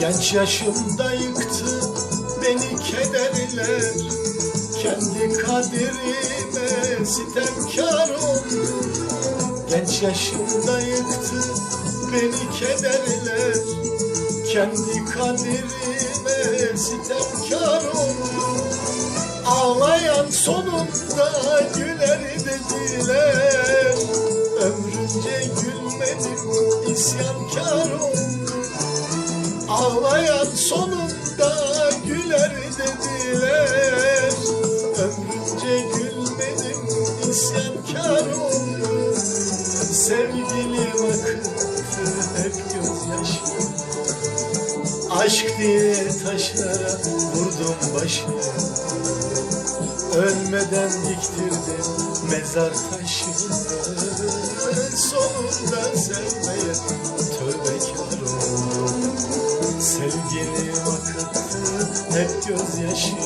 Genç yaşımda yıktı beni kederler. Kendi kaderime sitemkar oldum. Genç yaşımda yıktı beni kederler. Kendi kaderime sitemkar oldum. Ağlayan sonunda güler dediler. Ömrünce gülmedim isyankar oldum Ağlayan sonunda güler dediler. Ömrünce gülmedim isyankar oldum. Sevgilim akıttı hep gözyaşı Aşk diye taşlara vurdum başını. Ölmeden diktirdim mezar taşını. Sonunda sevmeye tövbekar oldum Sevgilim akıttı hep gözyaşı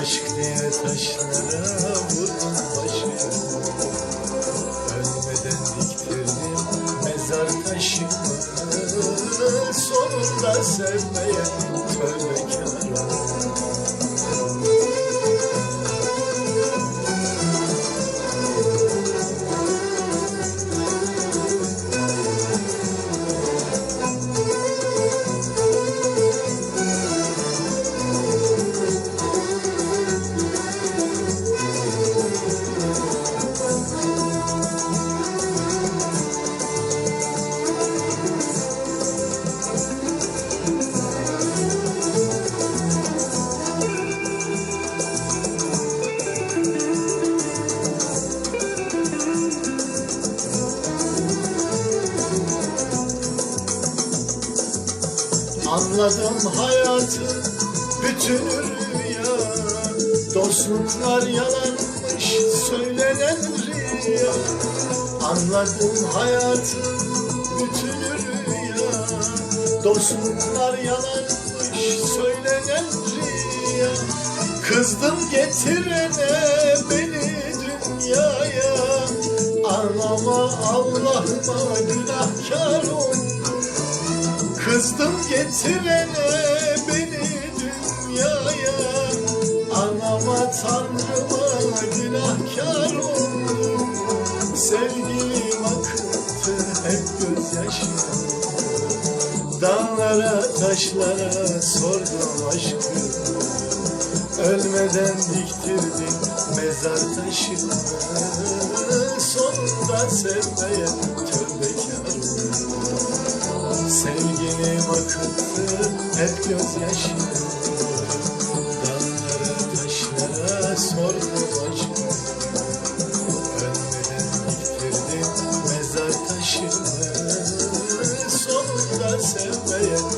Aşk diye taşlara vurdum başını. Ölmeden diktirdim mezar taşını. Sonunda sevmeye tövbekar oldum Anladım hayatı bütün rüya Dostluklar yalanmış söylenen rüya. Anladım hayatı bütün rüya Dostluklar yalanmış söylenen rüya. Kızdım getirene beni dünyaya. Anlama Allah'ıma günahkar oldum Kızdım getirene beni dünyaya. Anama tanrıma günahkar oldum. Sevgilim akıttı hep gözyaşı Dağlara taşlara sordum aşkı. Ölmeden diktirdim mezar taşını. Sonunda sevmeye hep gözyaşımda Dağlara taşlara sordum aşkım Ölmeden bitirdim mezar taşını Sonunda sevmeye